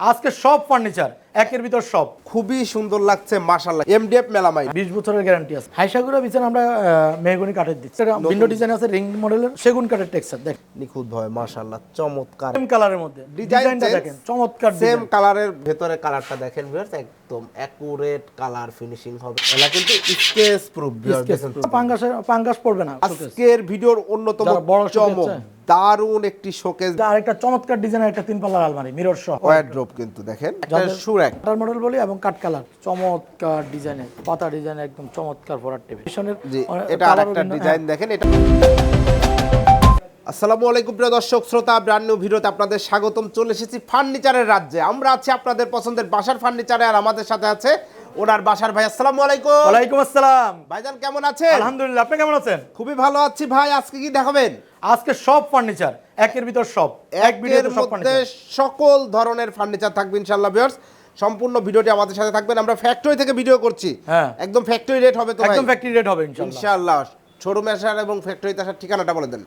আজকে সব ফার্নিচার একের ভিতর সব। খুবই সুন্দর লাগছে মাশাল্লাহ এমডিএফ মেলামাই বিশ বছরের গ্যারান্টি আছে। হাইসাগুড়া বিছানা আমরা মেহগুনি কাঠের দিচ্ছি। ভিন্ন ডিজাইন আছে রিং মডেলের সেগুন কাঠের টেক্সচার দেখেন নিখুঁত ভাবে মাশাল্লাহ চমৎকার। সেম কালারের মধ্যে। ডিজাইনটা দেখেন চমৎকার সেম কালারের ভেতরে কালারটা দেখেন ভিউয়ার্স একদম অ্যাকুরেট কালার ফিনিশিং হবে। এটা কিন্তু স্কেচ প্রুফ ভিউয়ার্স পাঙ্গাস পাঙ্গাস পড়বে না আজকের ভিডিওর অন্যতম বড় চমক। দারুণ একটি শোকেস আরেকটা চমৎকার ডিজাইনের একটা তিন পাল্লার আলমারি মিরর সহ। ওয়ার্ড্রোপ কিন্তু দেখেন। একটা যাদের- কালার মডেল বলি এবং কাট কালার চমৎকার ডিজাইনের পাতা ডিজাইন একদম চমৎকার ফোরার টেবিল। এটা আরেকটা ডিজাইন দেখেন এটা আসসালামু আলাইকুম প্রিয় দর্শক শ্রোতা নিউ ভিডিওতে আপনাদের স্বাগতম। চলে এসেছি ফার্নিচারের রাজ্যে। আমরা আছি আপনাদের পছন্দের বাসার ফার্নিচারে আর আমাদের সাথে আছে ওনার বাসার ভাই। আসসালামু আলাইকুম। ওয়ালাইকুম আসসালাম। ভাইজান কেমন আছেন? আলহামদুলিল্লাহ আপনি কেমন আছেন? খুবই ভালো আছি ভাই আজকে কি দেখাবেন? আজকে সব ফার্নিচার একের ভিতর সব। এক ভিডিওতে সব ফার্নিচার। সকল ধরনের ফার্নিচার থাকবে ইনশাআল্লাহ ভিউয়ার্স সম্পূর্ণ ভিডিওটি আমাদের সাথে থাকবেন। আমরা ফ্যাক্টরি থেকে ভিডিও করছি। হ্যাঁ। একদম ফ্যাক্টরি রেট হবে তো একদম ফ্যাক্টরি রেট হবে ইনশাআল্লাহ শোরুমে আসার এবং ফ্যাক্টরিতে আসার ঠিকানাটা বলে দেন।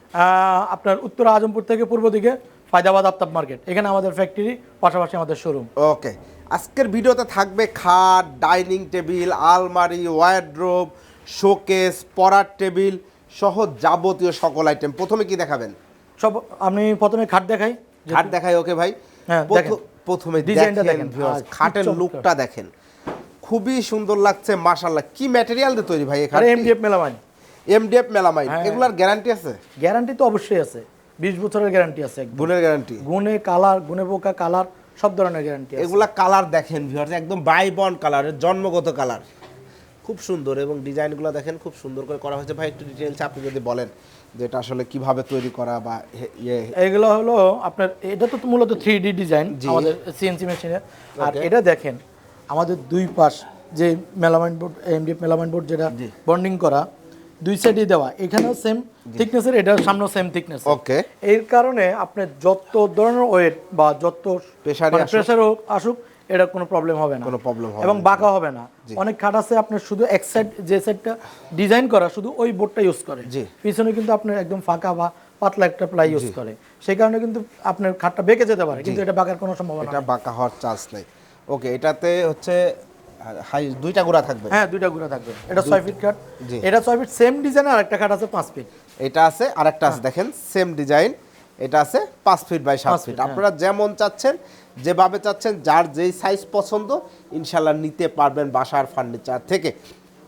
আপনার উত্তর আজমপুর থেকে পূর্ব দিকে ফায়দাবাদ আফতাব মার্কেট। এখানে আমাদের ফ্যাক্টরি পাশাপাশি আমাদের শোরুম ওকে আজকের ভিডিওতে থাকবে খাট ডাইনিং টেবিল আলমারি ওয়ারড্রোব শোকেস পড়ার টেবিল সহ যাবতীয় সকল আইটেম প্রথমে কি দেখাবেন? সব আমি প্রথমে খাট দেখাই। খাট দেখাই ওকে ভাই? হ্যাঁ। প্রথমে ডিজাইনটা দেখেন খাটের লুকটা দেখেন। খুবই সুন্দর লাগছে মাশাল্লাহ কি ম্যাটেরিয়াল দিয়ে তৈরি ভাই এখানে এমডিএফ মেলামাইন এমডিএফ মেলামাইন। এগুলার গ্যারান্টি আছে? গ্যারান্টি তো অবশ্যই আছে। বিশ বছরের গ্যারান্টি আছে। গুণের গ্যারান্টি গুণে কালার গুণে পোকা কালার সব ধরনের গ্যারান্টি আছে। এগুলা কালার দেখেন ভিউয়ার্স একদম বাই বন্ড কালারের জন্মগত কালার খুব সুন্দর এবং ডিজাইনগুলো দেখেন খুব সুন্দর করে করা হয়েছে। ভাই একটু ডিটেলস আপনি যদি বলেন। যে এটা আসলে কীভাবে তৈরি করা বা ইয়ে এগুলো হলো আপনার এটা তো মূলত থ্রি ডি ডিজাইন আমাদের সিএনসি মেশিনের আর এটা দেখেন আমাদের দুই পাশ যে melamine board MDF melamine board যেটা বন্ডিং করা দুই সাইডে দেওয়া এখানেও সেম থিকনেসের এটা সামনেও সেম থিকনেস ওকে এর কারণে আপনার যত ধরনের ওয়েট বা যত Pressure-ই আসুক। প্রেশার আসুক এটা কোনো প্রবলেম হবে না। কোনো problem হবে এবং বাঁকা হবে না। অনেক খাট আছে আপনার শুধু এক সাইড যে সাইডটা ডিজাইন করা শুধু ওই বোর্ডটা ইউজ করে। জি। পিছনে কিন্তু আপনার একদম ফাঁকা বা পাতলা একটা প্লাই ইউজ করে। সেই কারণে কিন্তু আপনার খাটটা বেঁকে যেতে পারে কিন্তু এটা বাঁকার কোনো সম্ভাবনা এটা বাঁকা হওয়ার চান্স নেই। ওকে এটাতে হচ্ছে হাই দুইটা গোড়া থাকবে। হ্যাঁ দুইটা গুঁড়া থাকবে। এটা ছয় ফিট খাট। জি। এটা ছয় ফিট সেম ডিজাইন আর একটা খাট আছে পাঁচ ফিট এটা আছে আরেকটা আছে দেখেন সেম ডিজাইন এটা আছে পাঁচ ফিট বাই সাত হ্যাঁ। ফিট আপনারা যেমন চাচ্ছেন যেভাবে চাচ্ছেন যার যেই সাইজ পছন্দ ইনশাল্লাহ নিতে পারবেন বাসার ফার্নিচার থেকে।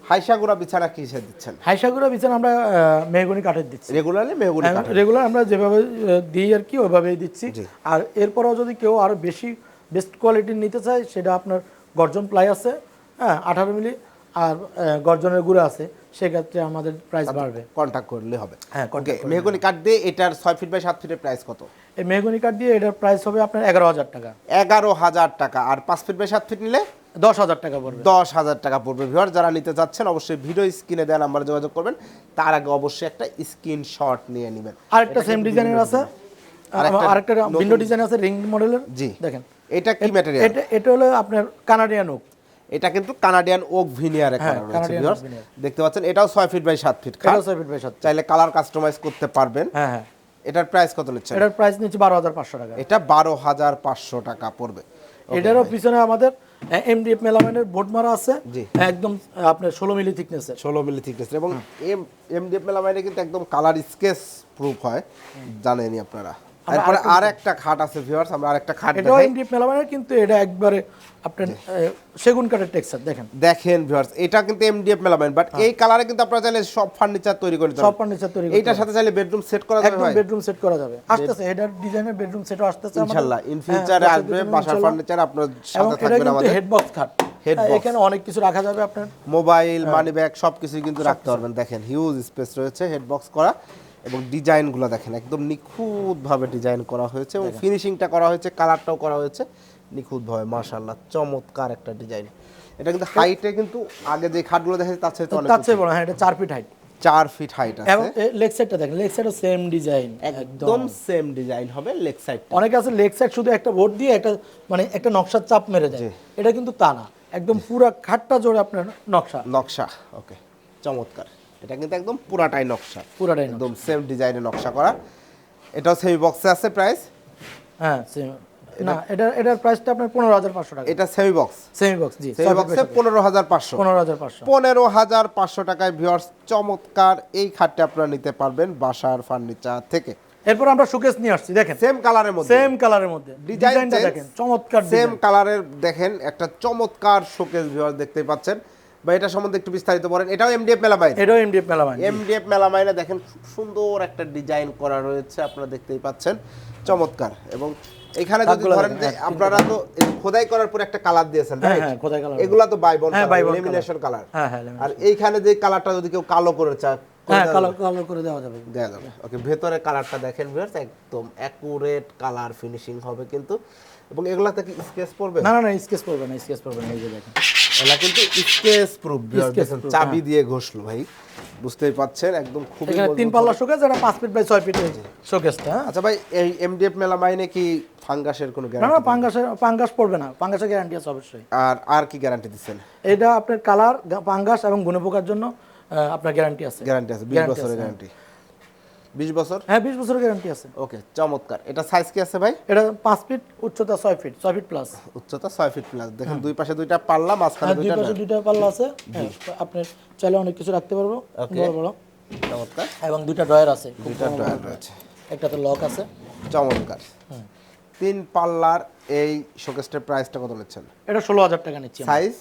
হাইসাগুড়া বিছানা কিসে দিচ্ছেন? হাইসাগুড়া বিছানা আমরা মেহগুনি কাঠের দিচ্ছি। রেগুলারলি মেহগুনি রেগুলার আমরা যেভাবে দিই আর কি ওইভাবেই দিচ্ছি। আর এরপরেও যদি কেউ আরও বেশি বেস্ট কোয়ালিটির নিতে চায় সেটা আপনার গর্জন প্লাই আছে। হ্যাঁ আঠারো মিলি আর গর্জনের গুঁড়ো আছে সেক্ষেত্রে আমাদের প্রাইস বাড়বে। কন্ট্যাক্ট করলে হবে। হ্যাঁ, মেহগুনি কাঠ দিয়ে এটার ছয় ফিট বাই সাত ফিটের প্রাইস কত? এই মেহগুনি কাঠ দিয়ে এটার প্রাইস হবে আপনার এগারো হাজার টাকা। এগারো হাজার টাকা। আর পাঁচ ফিট বাই সাত ফিট নিলে? দশ হাজার টাকা পড়বে। দশ হাজার টাকা পড়বে। ভিউয়ার যারা নিতে চাচ্ছেন অবশ্যই ভিডিও স্ক্রিনে দেওয়া নাম্বারে যোগাযোগ করবেন। তার আগে অবশ্যই একটা স্ক্রিনশট নিয়ে নেবেন। আরেকটা সেম ডিজাইনের আছে। আরেকটা আরেকটা ভিন্ন ডিজাইন আছে রিং মডেলের জি। দেখেন। এটা কি ম্যাটেরিয়াল এটা এটা হলো আপনার কানাডিয়ান ওক এটা কিন্তু কানাডিয়ান ওক ভিনিয়ারে করা রয়েছে। দেখতে পাচ্ছেন এটাও ছয় ফিট বাই সাত ফিট ছয় ফিট বাই সাত চাইলে কালার কাস্টমাইজ করতে পারবেন। হ্যাঁ হ্যাঁ। এটার প্রাইস কত নিচ্ছেন? এটার প্রাইস নিচ্ছে বারো হাজার পাঁচশো টাকা। এটা বারো হাজার পাঁচশো টাকা পড়বে। এটারও পিছনে আমাদের এমডিএফ মেলামাইনের বোর্ড মারা আছে। জি। একদম আপনার ষোলো মিলি থিকনেসের ষোলো মিলি থিকনেস এবং এম এমডিএফ মেলামাইনে কিন্তু একদম কালার স্কেচ প্রুফ হয়। জানেনই আপনারা। তারপরে আর একটা খাট আছে ভিউয়ার্স আমরা আরেকটা খাট এটাও দেখাই। এমডিএফ মেলামাইনের কিন্তু এটা একবারে আপনার সেগুন কাঠের টেক্সচার দেখেন। দেখেন ভিউয়ার্স এটা কিন্তু এমডিএফ মেলামাইন বাট এই কালারে কিন্তু আপনারা চাইলে সব ফার্নিচার তৈরি করে সব ফার্নিচার তৈরি এইটার সাথে চাইলে বেডরুম সেট করা যাবে একদম বেডরুম সেট করা যাবে। আসতেছে হেডার ডিজাইনের বেডরুম সেটও আসতেছে আমাদের। ইনশাআল্লাহ ইন হ্যাঁ, ফিউচারে আসবে বাসার ফার্নিচার আপনার সাথে এটা থাকবেন কিন্তু আমাদের। হেড বক্স খাট হ্যাঁ, এখানে অনেক কিছু রাখা যাবে আপনার। মোবাইল মানি ব্যাগ সব কিছুই কিন্তু রাখতে পারবেন। দেখেন হিউজ স্পেস রয়েছে হেড বক্স করা। এবং ডিজাইনগুলো দেখেন একদম নিখুঁতভাবে ডিজাইন করা হয়েছে এবং ফিনিশিংটা করা হয়েছে কালারটাও করা হয়েছে নিখুঁতভাবে মাশাআল্লাহ চমৎকার একটা ডিজাইন। এটা কিন্তু হাইটে কিন্তু আগে যে খাটগুলো দেখা যায় তার সাথে অনেক তার চেয়ে বড় হ্যাঁ এটা চার ফিট হাইট চার ফিট হাইট আছে। এবং লেগ সাইডটা দেখেন লেগ সাইডও সেম ডিজাইন একদম সেম ডিজাইন হবে লেগ সাইড অনেকে আছে লেগ সাইড শুধু একটা বোর্ড দিয়ে একটা মানে একটা নকশার চাপ মেরে যায় এটা কিন্তু তা না একদম পুরো খাটটা জোরে আপনার নকশা। নকশা ওকে চমৎকার। এটা কিন্তু একদম পুরাটাই নকশা। পুরাটাই একদম সেম ডিজাইনে নকশা করা। এটাও সেমি বক্সে আছে প্রাইস হ্যাঁ same। না এটা এটার প্রাইসটা আপনার পনেরো হাজার পাঁচশো টাকা। এটা সেমি বক্স সেমি বক্স জি সেমি বক্সে পনেরো হাজার পাঁচশো। পনেরো হাজার পাঁচশো। পনেরো হাজার পাঁচশো টাকায় ভিউয়ার্স চমৎকার এই খাটটা আপনারা নিতে পারবেন বাসার ফার্নিচার থেকে। এরপর আমরা শোকেস নিয়ে আসছি দেখেন। সেম কালারের মধ্যে। সেম কালারের মধ্যে। ডিজাইনটা দেখেন চমৎকার সেম। কালারের দেখেন একটা চমৎকার শোকেস ভিউয়ার দেখতে পাচ্ছেন। বা এটা সম্বন্ধে একটু বিস্তারিত বলেন। এটাও এমডিএফ মেলামাইন? এটাও এমডিএফ মেলামাইন এমডিএফ মেলামাইনে দেখেন খুব সুন্দর একটা ডিজাইন করা রয়েছে আপনারা দেখতেই পাচ্ছেন। চমৎকার। এবং এখানে যদি ধরেন যে হ্যাঁ, আপনারা তো খোদাই করার পর একটা কালার দিয়েছেন হ্যাঁ, হ্যাঁ, খোদাই colour। এগুলা তো বাই বন হ্যাঁ, by bond লেমিনেশন কালার। হ্যাঁ হ্যাঁ আর এইখানে যে কালারটা যদি কেউ কালো করে চায় হ্যাঁ কালার কালার করে দেওয়া যাবে। দেওয়া যাবে। ওকে ভেতরে কালারটা দেখেন ভিউয়ার্স একদম অ্যাকুরেট কালার ফিনিশিং হবে কিন্তু। এবং এগুলাতে কি স্কেচ পড়বে? না না না স্কেচ করবে না স্কেচ করবে না এই যে দেখেন। এগুলা কিন্তু স্কেচ প্রুফ চাবি দিয়ে ঘষলো ভাই। বুঝতেই পাচ্ছেন একদম খুবই এখানে তিন পাল্লা শোকেস এটা পাঁচ ফিট বাই ছয় ফিট শোকেসটা হ্যাঁ। আচ্ছা ভাই এই এমডিএফ মেলামাইনে কি ফাঙ্গাসের কোনো গ্যারান্টি না পাঙ্গাসের পাঙ্গাস পড়বে না। পাঙ্গাসের গ্যারান্টি আছে অবশ্যই। আর আর কি গ্যারান্টি দিচ্ছেন? এটা আপনার কালার পাঙ্গাস এবং গুণে পোকার জন্য আপনার গ্যারান্টি আছে। গ্যারান্টি আছে বিশ Guarantee বছরের আছে, গ্যারান্টি বিশ বছর? হ্যাঁ বিশ বছরের গ্যারান্টি আছে। ওকে চমৎকার। এটা সাইজ কি আছে ভাই? এটা পাঁচ ফিট উচ্চতা ছয় ফিট ছয় ফিট প্লাস উচ্চতা ছয় ফিট প্লাস দেখেন দুই পাশে দুইটা পাল্লা মাঝখানে হ্যাঁ দুই দুইটা পাশে দুইটা পাল্লা আছে। হ্যাঁ আপনি চাইলে অনেক কিছু রাখতে পারব. বড় বড়। চমৎকার। এবং দুইটা ড্রয়ার আছে দুইটা। ড্রয়ার রয়েছে। একটাতে লক আছে। চমৎকার। তিন পাল্লার এই শোকেসটার প্রাইসটা কত নিচ্ছেন? এটা ষোলো হাজার টাকা নিচ্ছি সাইজ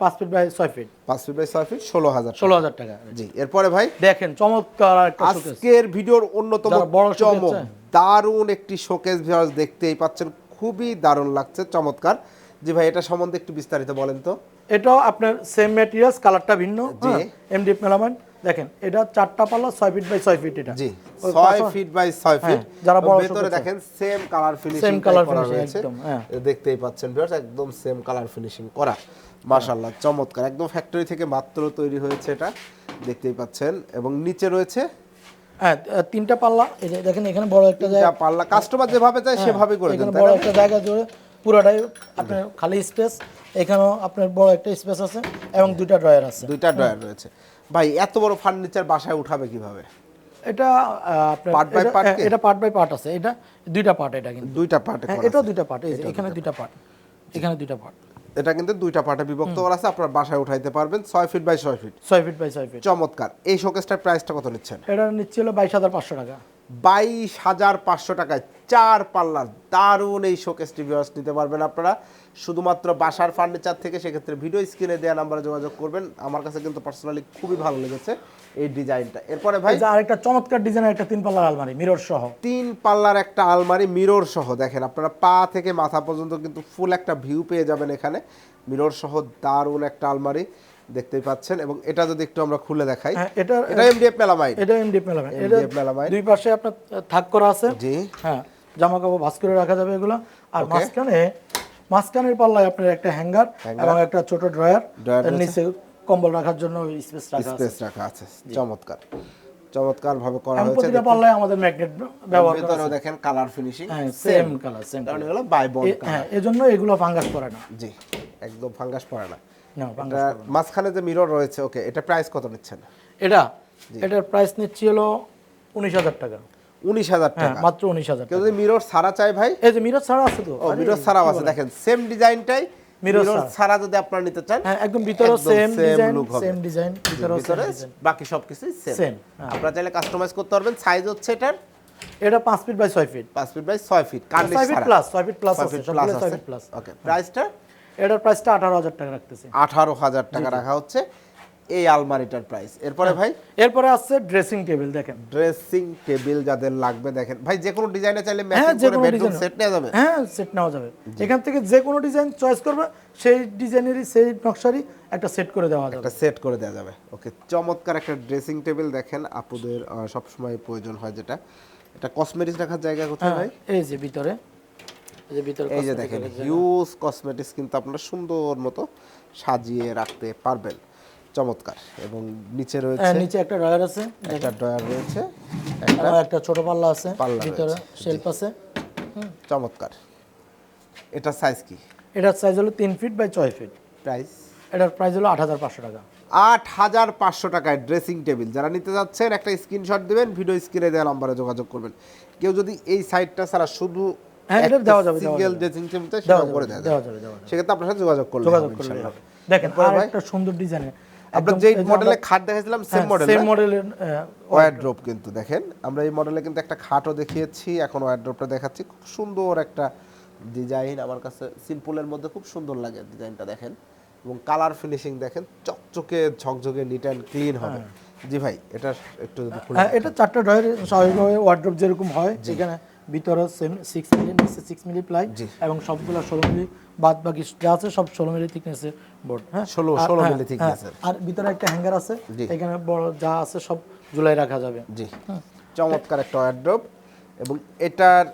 পাঁচ ফিট বাই ছয় ফিট। পাঁচ ফিট বাই ছয় ফিট ষোলো হাজার ষোলো হাজার টাকা জি এরপরে ভাই দেখেন চমৎকার আজকের ভিডিওর অন্যতম বড় চমক দারুণ একটি শোকেস ভিউয়ার্স দেখতেই পাচ্ছেন খুবই দারুণ লাগছে চমৎকার। জি ভাই এটা সম্বন্ধে একটু বিস্তারিত বলেন তো। এটাও আপনার সেম ম্যাটেরিয়ালস কালারটা ভিন্ন জি। এমডিএফ মেলামাইন দেখেন এটা চারটা পাল্লা ছয় ফিট বাই ছয় ফিট এটা। জি ছয় ফিট বাই ছয় ফিট। হ্যাঁ, যারা বড় ভেতরে দেখেন সেম কালার ফিনিশিং করা finishing, রয়েছে। একদম, হ্যাঁ। দেখতেই পাচ্ছেন ভিউয়ার্স একদম সেম কালার ফিনিশিং করা। মাশাআল্লাহ চমৎকার। একদম ফ্যাক্টরি থেকে মাত্র তৈরি হয়েছে এটা দেখতেই পাচ্ছেন। এবং নিচে রয়েছে? হ্যাঁ তিনটা পাল্লা। দেখেন এখানে বড় একটা জায়গা পাল্লা। কাস্টমার যেভাবে চায় সেভাবে করে দেন বড় একটা জায়গা জুড়ে পুরোটাই আপনার খালি স্পেস এখানেও আপনার বড় একটা স্পেস আছে এবং দুইটা ড্রয়ার আছে। দুইটা ড্রয়ার রয়েছে। ভাই এত বড় ফার্নিচার বাসায় উঠাবে কীভাবে? এটা আপনার Part by এটা- হ্যাঁ? এটা পার্ট বাই পার্ট আছে। এটা দুইটা পার্ট এটা কিন্তু। দুইটা পার্টে হ্যাঁ এটাও দুইটা পার্ট এখানে দুইটা পার্ট এখানে দুইটা পার্ট এটা কিন্তু দুইটা পার্টে বিভক্ত করা আছে আপনার বাসায় উঠাইতে পারবেন ছয় ফিট বাই ছয় ফিট। ছয় ফিট বাই ছয় ফিট। চমৎকার। এই শোকেসটার প্রাইসটা কত নিচ্ছেন? এটা নিচ্ছিল হলো বাইশ হাজার পাঁচশো টাকা। বাইশ হাজার পাঁচশো টাকায় চার পাল্লার দারুণ এই শোকেস টিভিওয়ার্স নিতে পারবেন আপনারা। শুধুমাত্র বাসার ফার্নিচার থেকে সেক্ষেত্রে ভিডিও স্ক্রিনে দেওয়া নাম্বারে যোগাযোগ করবেন। আমার কাছে কিন্তু পার্সোনালি খুবই ভালো লেগেছে এই ডিজাইনটা এরপরে ভাই আরেকটা চমৎকার ডিজাইনের একটা তিন পাল্লার আলমারি মিরর সহ। তিন পাল্লার একটা আলমারি মিরর সহ। দেখেন আপনারা পা থেকে মাথা পর্যন্ত কিন্তু ফুল একটা ভিউ পেয়ে যাবেন এখানে। মিরর সহ দারুণ একটা আলমারি। দেখতেই পাচ্ছেন এবং এটা যদি একটু আমরা খুলে দেখাই হ্যাঁ এটা এটা এমডিএফ মেলামাইট এটা এমডিএফ মেলামেন এটা MDF মেলামাইন। দুই পাশে আপনার থাক করা আছে। জি। হ্যাঁ জামা কাপড় ভাস করে রাখা যাবে এগুলো। আর মাঝখানে মাঝখানের পাল্লায় আপনার একটা হ্যাঙ্গার এবং একটা ছোট ড্রয়ার। এর নিচে কম্বল রাখার জন্য স্পেস রাখা আছে। স্পেস রাখা আছে। চমৎকার চমৎকার। ভাবে করা হয়েছে। প্রতিটা পাল্লায় আমাদের ম্যাগনেট ব্যবহার করা ভেতরেও দেখেন colour finishing. Same colour same কারণ এগুলো বাই বন্ড হ্যাঁ এজন্য এগুলো ফাঙ্গাস করে না। জি একদম ফাঙ্গাস পড়ে না। মাঝখানে যে মিরর রয়েছে ওকে এটা প্রাইস কত নিচ্ছেন? এটা এটার প্রাইস নিচ্ছি হলো উনিশ হাজার টাকা। উনিশ হাজার হ্যাঁ টাকা। মাত্র উনিশ হাজার কেউ যদি মিরর ছাড়া চায় ভাই? এই যে মিরর ছাড়া আছে তো মিরর ছাড়াও আছে। দেখেন সেম ডিজাইনটাই মিরর ছাড়া। যদি আপনারা নিতে চান হ্যাঁ একদম একদম সেম ডিজাইন সেম ডিজাইন ভিতরে বাকি সেম হ্যাঁ। আপনারা চাইলে কাস্টমাইজ করতে পারবেন। সাইজ হচ্ছে এটার? এটা পাঁচ ফিট বাই ছয় ফিট পাঁচ ফিট বাই ছয় ফিট কার্নিশ ফিট ছাড়া। প্লাস ছয় feet plus feet plus okay প্রাইসটা এটার প্রাইসটা আঠারো হাজার টাকা রাখতেছি। আঠারো হাজার টাকা রাখা হচ্ছে এই আলমারিটার প্রাইস এরপরে ভাই? এরপরে ড্রেসিং টেবিল দেখেন। ড্রেসিং টেবিল যাদের লাগবে দেখেন। ভাই যে কোনো ডিজাইনে চাইলে হ্যাঁ ম্যাচিং করে বেডরুম ডিজাইন সেট নেওয়া যাবে। হ্যাঁ সেট নেওয়া যাবে। এখান থেকে যে কোনো ডিজাইন চয়েস করবে সেই ডিজাইনেরই সেই নকশারই একটা সেট করে দেওয়া যাবে। একটা সেট করে দেওয়া যাবে। ওকে চমৎকার একটা ড্রেসিং টেবিল দেখেন আপুদের সব সময় প্রয়োজন হয় যেটা। এটা কসমেটিক্স রাখার জায়গা কোথায় ভাই? হ্যাঁ, এই যে ভিতরে। এই যে দেখেন হিউজ কসমেটিক্স কিন্তু আপনারা সুন্দর মতো সাজিয়ে রাখতে পারবেন। চমৎকার। এবং নিচে হ্যাঁ, রয়েছে নিচে একটা ড্রয়ার আছে। একটা ড্রয়ার রয়েছে এবং একটা ছোট পাল্লা আছে ভিতরে শেলফ আছে। চমৎকার। এটা সাইজ কি? এটার সাইজ হলো তিন ফিট বাই ছয় ফিট প্রাইস এটার প্রাইস হলো আট হাজার পাঁচশো টাকা। আট হাজার পাঁচশো টাকায় ড্রেসিং টেবিল যারা নিতে যাচ্ছেন একটা স্ক্রিনশট দিবেন ভিডিও স্ক্রিনে দেওয়া নাম্বারে যোগাযোগ করবেন। কেউ যদি এই সাইডটা ছাড়া শুধু হ্যাঁ, এটা দেওয়া যাবে, সিঙ্গেল ড্রেসিং টেবিলটা দেওয়া করে দেওয়া দেওয়া যাবে। যাবে, দেওয়া যাবে। সেক্ষেত্রে আপনার সাথে যোগাযোগ করলে যোগাযোগ করলে দেখেন আর একটা সুন্দর ডিজাইনের আপনার যে মডেলে খাট দেখাইছিলাম সেম মডেল সেম মডেলের ওয়ারড্রপ কিন্তু দেখেন। আমরা এই মডেলে কিন্তু একটা খাটও দেখিয়েছি এখন ওয়ারড্রপটা দেখাচ্ছি। খুব সুন্দর একটা ডিজাইন আমার কাছে সিম্পলের মধ্যে খুব সুন্দর লাগে ডিজাইনটা দেখেন। এবং কালার ফিনিশিং দেখেন চকচকে ঝকঝকে নিট অ্যান্ড ক্লিন হবে। জি ভাই এটা একটু হ্যাঁ এটা চারটা ড্রয়ের স্বাভাবিকভাবে ওয়ার্ড্রপ যেরকম হয় এখানে ভিতরে সেম সিক্স মিলি নিচে সিক্স মিলি প্লাই এবং সবগুলো ষোলো মিলি বাদ বাকি যা আছে সব ষোলো মিলি থিকনেসের বোর্ড হ্যাঁ? 16 আর- 16 হ্যাঁ, মিলি হ্যাঁ, thickness-এর। আর ভিতরে একটা হ্যাঙ্গার আছে এখানে বড় যা আছে সব রাখা যাবে। জি। চমৎকার একটা ওয়ারড্রপ এবং এটার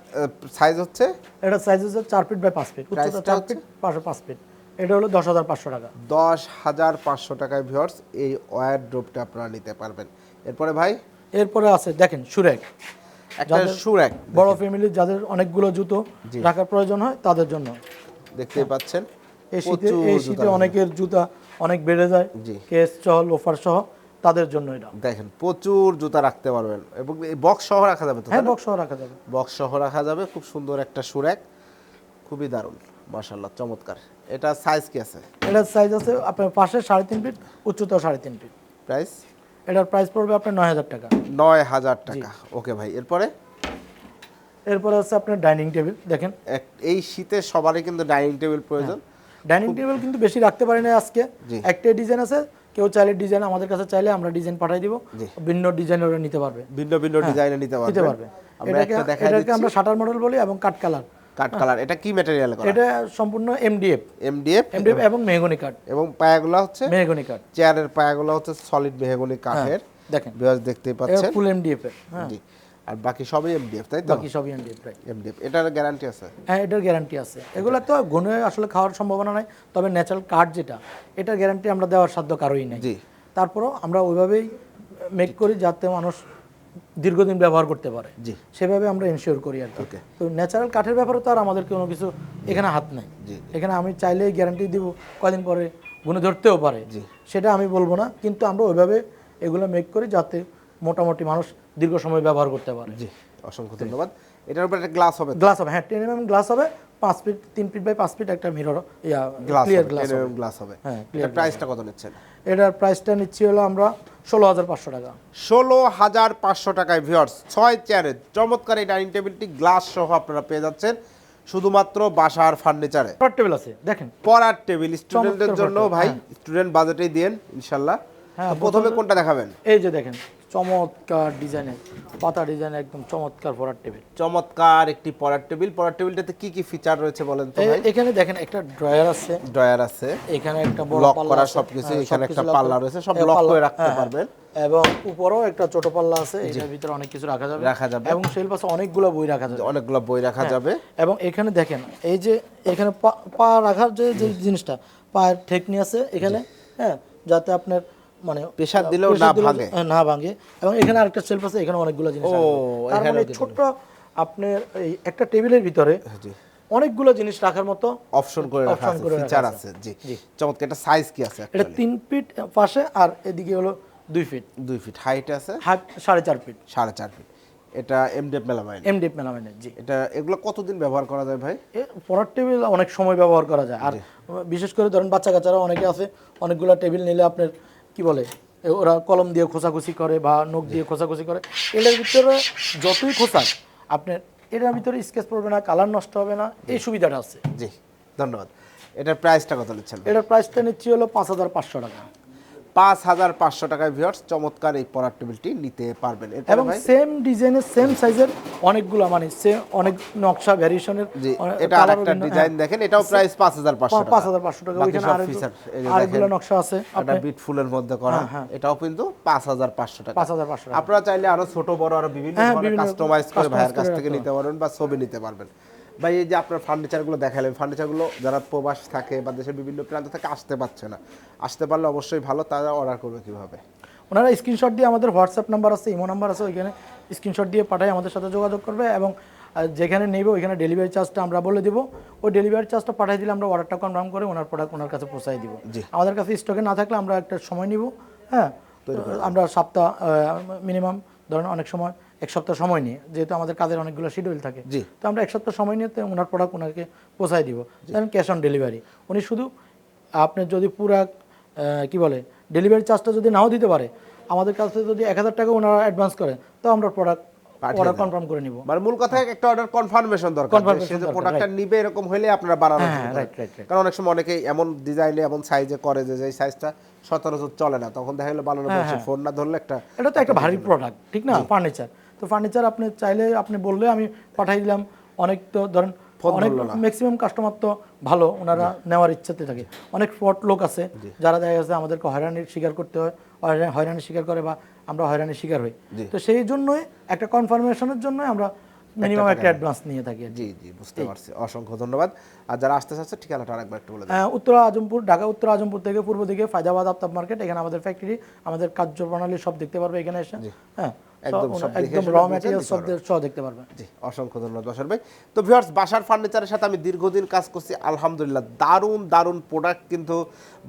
সাইজ হচ্ছে? এটা সাইজ হচ্ছে চার ফিট বাই পাঁচ ফিট উচ্চতা চার ফিট পাশে পাঁচ ফিট এটা হলো দশ হাজার পাঁচশো টাকা। দশ হাজার পাঁচশো টাকায় ভিওর্স এই ওয়ারড্রপটা আপনারা নিতে পারবেন। এরপরে ভাই? এরপরে আছে দেখেন সুরেক একটা সুরাক বড় ফ্যামিলি যাদের অনেকগুলো জুতো রাখার প্রয়োজন হয় তাদের জন্য। দেখতেই পাচ্ছেন। এই শীতে এই শীতে অনেকের জুতা অনেক বেড়ে যায়। কেস সহ লোফার সহ তাদের জন্য এটা। দেখেন প্রচুর জুতা রাখতে পারবেন। এবং বক্স সহ রাখা যাবে তো হ্যাঁ বক্স সহ রাখা যাবে। বক্স সহ রাখা যাবে। খুব সুন্দর একটা সুরাক খুবই দারুণ। মাশাল্লাহ চমৎকার। এটা সাইজ কি আছে? এটার সাইজ আছে আপনার পাশে সাড়ে তিন ফিট উচ্চতা সাড়ে তিন ফিট প্রাইস এটার প্রাইস পড়বে আপনার নয় হাজার টাকা। নয় হাজার টাকা। ওকে ভাই এরপরে? এরপরে আছে আপনার ডাইনিং টেবিল দেখেন। এই শীতে সবারই কিন্তু ডাইনিং টেবিল প্রয়োজন। ডাইনিং টেবিল কিন্তু বেশি রাখতে পারি না আজকে। একটাই ডিজাইন আছে কেউ চাইলে ডিজাইন আমাদের কাছে চাইলে আমরা ডিজাইন পাঠিয়ে দিব। ভিন্ন ডিজাইন ওরা নিতে পারবে। ভিন্ন ভিন্ন ডিজাইনে নিতে হ্যাঁ, নিতে পারবে। আমরা এটাকে এটাকে আমরা শাটার মডেল বলি এবং কাট কালার কাট কালার এটা কি ম্যাটেরিয়াল করা? এটা সম্পূর্ণ এমডিএফ এমডিএফ এমডিএফ এবং মেহগনি কাঠ। এবং পায়াগুলো হচ্ছে মেহগনি কাঠ। চেয়ারের পায়াগুলো হচ্ছে সলিড মেহগনি কাঠের। দেখেন। বিয়াস দেখতেই পাচ্ছেন। ফুল এমডিএফ এর হ্যাঁ। জি। আর বাকি সবই এমডিএফ তাই তো? বাকি সবই এমডিএফ রাইট এমডিএফ এটার গ্যারান্টি আছে? হ্যাঁ এটার গ্যারান্টি আছে। এগুলো তো গুণে আসলে খাওয়ার সম্ভাবনা নাই তবে ন্যাচারাল কাঠ যেটা এটার গ্যারান্টি আমরা দেওয়ার সাধ্য কারোই নেই। জি। তারপরও আমরা ওইভাবেই মেক করি যাতে মানুষ দীর্ঘদিন ব্যবহার করতে পারে। জি। সেভাবে আমরা এনশিওর করি আর কি। তো ন্যাচারাল কাঠের ব্যাপারে তো আর আমাদের কোনো কিছু এখানে হাত নেই। জি এখানে আমি চাইলেই গ্যারান্টি দিব কদিন পরে গুনে ধরতেও পারে। জি। সেটা আমি বলব না কিন্তু আমরা ওইভাবে এগুলো মেক করি যাতে মোটামুটি মানুষ দীর্ঘ সময় ব্যবহার করতে পারে। জি অসংখ্য ধন্যবাদ। এটার উপর একটা গ্লাস হবে গ্লাস হবে হ্যাঁ টেন এম গ্লাস হবে। পাঁচ ফিট তিন ফিট বাই পাঁচ ফিট একটা মিরর ইয়া ক্লিয়ার গ্লাস হবে। গ্লাস হবে। হ্যাঁ, প্রাইসটা কত নিচ্ছেন? এটার প্রাইসটা নিচ্ছি হলো আমরা ষোলো হাজার পাঁচশো টাকা। ষোলো হাজার পাঁচশো টাকায় ভিওর্স ছয় চেয়ারের চমৎকার এই ডাইনিং টেবিলটি গ্লাস সহ আপনারা পেয়ে যাচ্ছেন। শুধুমাত্র বাসার ফার্নিচারে টেবিল আছে দেখেন। পড়ার টেবিল স্টুডেন্টদের জন্য ভাই হ্যাঁ। স্টুডেন্ট বাজেটেই দিয়েন ইনশাল্লাহ। হ্যাঁ, প্রথমে কোনটা দেখাবেন? এই যে দেখেন চমৎকার ডিজাইনের পাতা ডিজাইন একদম চমৎকার পড়ার টেবিল। চমৎকার একটি পড়ার টেবিল। পড়ার টেবিলটাতে কি কি ফিচার রয়েছে বলেন তো ভাই? এখানে দেখেন একটা ড্রয়ার আছে। ড্রয়ার আছে। এখানে একটা বড় লক করা সবকিছু হ্যাঁ, এখানে একটা পাল্লা রয়েছে সব লক করে রাখতে হ্যাঁ, পারবেন। এবং উপরেও একটা ছোট পাল্লা আছে এটার ভিতরে অনেক কিছু রাখা যাবে। রাখা যাবে। এবং সেই পাশে অনেকগুলো বই রাখা যাবে। অনেকগুলো বই রাখা যাবে। এবং এখানে দেখেন এই যে এখানে পা- পা রাখার যে যে জিনিসটা পায়ের ঠেকনি আছে এখানে। হ্যাঁ যাতে আপনার মানে প্রেসার দিলেও না ভাঙে। না ভাঙে। এবং এখানে আরেকটা সেলফ আছে এখানে অনেকগুলো জিনিস তার মানে ছোট্ট আপনার এই একটা টেবিলের ভিতরে অনেকগুলো জিনিস রাখার মতো অপশন করে রাখা আছে ফিচার আছে। জি। চমৎকার এটা সাইজ কি আছে এটা তিন ফিট পাশে আর এদিকে হলো দুই ফিট দুই ফিট হাইট আছে? সাড়ে চার ফিট সাড়ে চার ফিট এটা এমডেপ মেলামাইন এমডিএফ মেলামেনের জি। এটা এগুলো কতদিন ব্যবহার করা যায় ভাই? পড়ার টেবিল অনেক সময় ব্যবহার করা যায়। আর বিশেষ করে ধরেন বাচ্চা কাচ্চারা অনেকে আছে অনেকগুলো টেবিল নিলে আপনার কি বলে ওরা কলম দিয়ে খোঁচাখুচি করে বা নখ দিয়ে খোঁচাখুচি করে এটার ভিতরে যতই খোঁচাক আপনার এটার ভিতরে স্কেচ পড়বে না কালার নষ্ট হবে না এই সুবিধাটা আছে। জি ধন্যবাদ। এটার প্রাইসটা কত নিচ্ছেন? এটার প্রাইসটা নিচ্ছি হলো পাঁচ হাজার পাঁচশো টাকা। পাঁচ হাজার পাঁচশো টাকায় ভিউয়ার্স চমৎকার এই পড়ার টেবিলটি নিতে পারবেন। এবং সেম ডিজাইনের সেম সাইজের অনেকগুলো মানে সে অনেক নকশা ভ্যারিয়েশনের এটা আর একটা ডিজাইন দেখেন এটাও প্রাইস পাঁচ হাজার পাঁচশো পাঁচ হাজার পাঁচশো টাকা ওইখানে আরেকগুলো নকশা আছে এটা বিট ফুলের মধ্যে করা হ্যাঁ, এটাও কিন্তু পাঁচ হাজার পাঁচশো টাকা। পাঁচ হাজার পাঁচশো আপনারা চাইলে আরও ছোট বড় আরও হ্যাঁ, বিভিন্ন কাস্টমাইজ করে ভাইয়ের কাছ থেকে নিতে পারবেন বা ছবি নিতে পারবেন। ভাই এই যে আপনার ফার্নিচারগুলো দেখালেন ফার্নিচারগুলো যারা প্রবাস থাকে বা দেশের বিভিন্ন প্রান্ত থেকে আসতে পারছে না আসতে পারলে অবশ্যই ভালো তারা অর্ডার করবে কীভাবে? ওনারা স্ক্রিনশট দিয়ে আমাদের হোয়াটসঅ্যাপ নাম্বার আছে ইমো নাম্বার আছে ওইখানে স্ক্রিনশট দিয়ে পাঠাই আমাদের সাথে যোগাযোগ করবে এবং যেখানে নেবে ওইখানে ডেলিভারি চার্জটা আমরা বলে দিব। ওই ডেলিভারি চার্জটা পাঠিয়ে দিলে আমরা অর্ডারটা কনফার্ম করে ওনার প্রোডাক্ট ওনার কাছে পৌঁছাই দিব। আমাদের কাছে স্টকে না থাকলে আমরা একটা সময় নিব হ্যাঁ? আমরা সপ্তাহ মিনিমাম ধরেন অনেক সময় এক সপ্তাহ সময় নিয়ে যেহেতু আমাদের কাজের অনেকগুলো শিডিউল থাকে। জি। তো আমরা এক সপ্তাহ সময় নিয়ে তো ওনার প্রোডাক্ট ওনাকে পৌঁছায় দিব। দেন ক্যাশ অন ডেলিভারি উনি শুধু আপনি যদি পুরা কি বলে ডেলিভারি চার্জটা যদি নাও দিতে পারে আমাদের কাছ থেকে যদি এক হাজার টাকা ওনারা অ্যাডভান্স করে তো আমরা প্রোডাক্ট অর্ডার কনফার্ম করে নিব। মানে মূল কথা একটা অর্ডার কনফার্মেশন দরকার সে যে প্রোডাক্টটা নিবে এরকম হলে আপনারা বানানো হ্যাঁ, right, right. কারণ অনেক সময় অনেকেই এমন ডিজাইনে এমন সাইজে করে যে সাইজটা সচরাচর চলে না তখন দেখা গেলো বানানো ফোন না ধরলে একটা এটা তো একটা ভারী প্রোডাক্ট ঠিক না? ফার্নিচার তো ফার্নিচার আপনি চাইলে আপনি বললে আমি পাঠাই দিলাম। অনেক তো ধরেন অনেক ম্যাক্সিমাম কাস্টমার তো ভালো ওনারা নেওয়ার ইচ্ছাতে থাকে। অনেক ফ্রড লোক আছে যারা দেখা যাচ্ছে আমাদেরকে হয়রানির শিকার করতে হয় হয়রানি- হয়রানির শিকার করে বা আমরা হয়রানির শিকার হই। তো সেই জন্যই একটা কনফার্মেশনের জন্য আমরা মিনিমাম একটা অ্যাডভান্স নিয়ে থাকি জি জি বুঝতে পারছি। অসংখ্য ধন্যবাদ। আর যারা আসতে চাচ্ছে ঠিকানাটা আরেকবার একটু বলে দেন। আহ, উত্তর আজমপুর ঢাকা উত্তর আজমপুর থেকে পূর্ব দিকে ফায়দাবাদ আফতাব মার্কেট। এখানে আমাদের ফ্যাক্টরি আমাদের কার্যপ্রণালী সব দেখতে পারবে এখানে এসে। হ্যাঁ একদম সব দেখে একদম র ম্যাটেরিয়াল সব সহ দেখতে পারবেন। জি অসংখ্য ধন্যবাদ বাসার ভাই। তো ভিউয়ার্স বাসার ফার্নিচারের সাথে আমি দীর্ঘদিন কাজ করছি আলহামদুলিল্লাহ। দারুণ দারুণ প্রোডাক্ট কিন্তু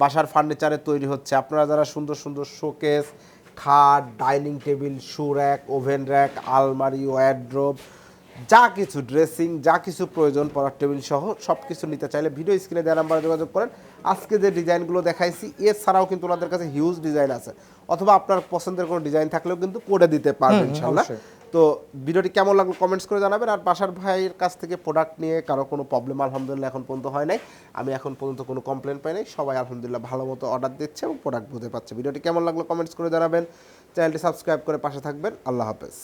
বাসার ফার্নিচারে তৈরি হচ্ছে। আপনারা যারা সুন্দর সুন্দর শোকেস খাট dining table shoe rack oven rack আলমারি ওয়ারড্রোব যা কিছু ড্রেসিং যা কিছু প্রয়োজন পড়ার টেবিল সহ সব কিছু নিতে চাইলে ভিডিও স্ক্রিনে দেওয়া নাম্বারে যোগাযোগ করেন। আজকে যে ডিজাইনগুলো দেখাইছি এছাড়াও কিন্তু ওনাদের কাছে হিউজ ডিজাইন আছে। অথবা আপনার পছন্দের কোনো ডিজাইন থাকলেও কিন্তু করে দিতে পারবেন ইনশাল্লাহ তো ভিডিওটি কেমন লাগল কমেন্টস করে জানাবেন। আর বাসার ভাইয়ের কাছ থেকে প্রোডাক্ট নিয়ে কারও কোনো প্রবলেম আলহামদুলিল্লাহ এখন পর্যন্ত হয় নাই। আমি এখন পর্যন্ত কোনো কমপ্লেন পাই নাই। সবাই আলহামদুলিল্লাহ ভালো মতো অর্ডার দিচ্ছে এবং প্রোডাক্ট বুঝতে পারছে। ভিডিওটি কেমন লাগল কমেন্টস করে জানাবেন। চ্যানেলটি সাবস্ক্রাইব করে পাশে থাকবেন। আল্লাহ হাফেজ।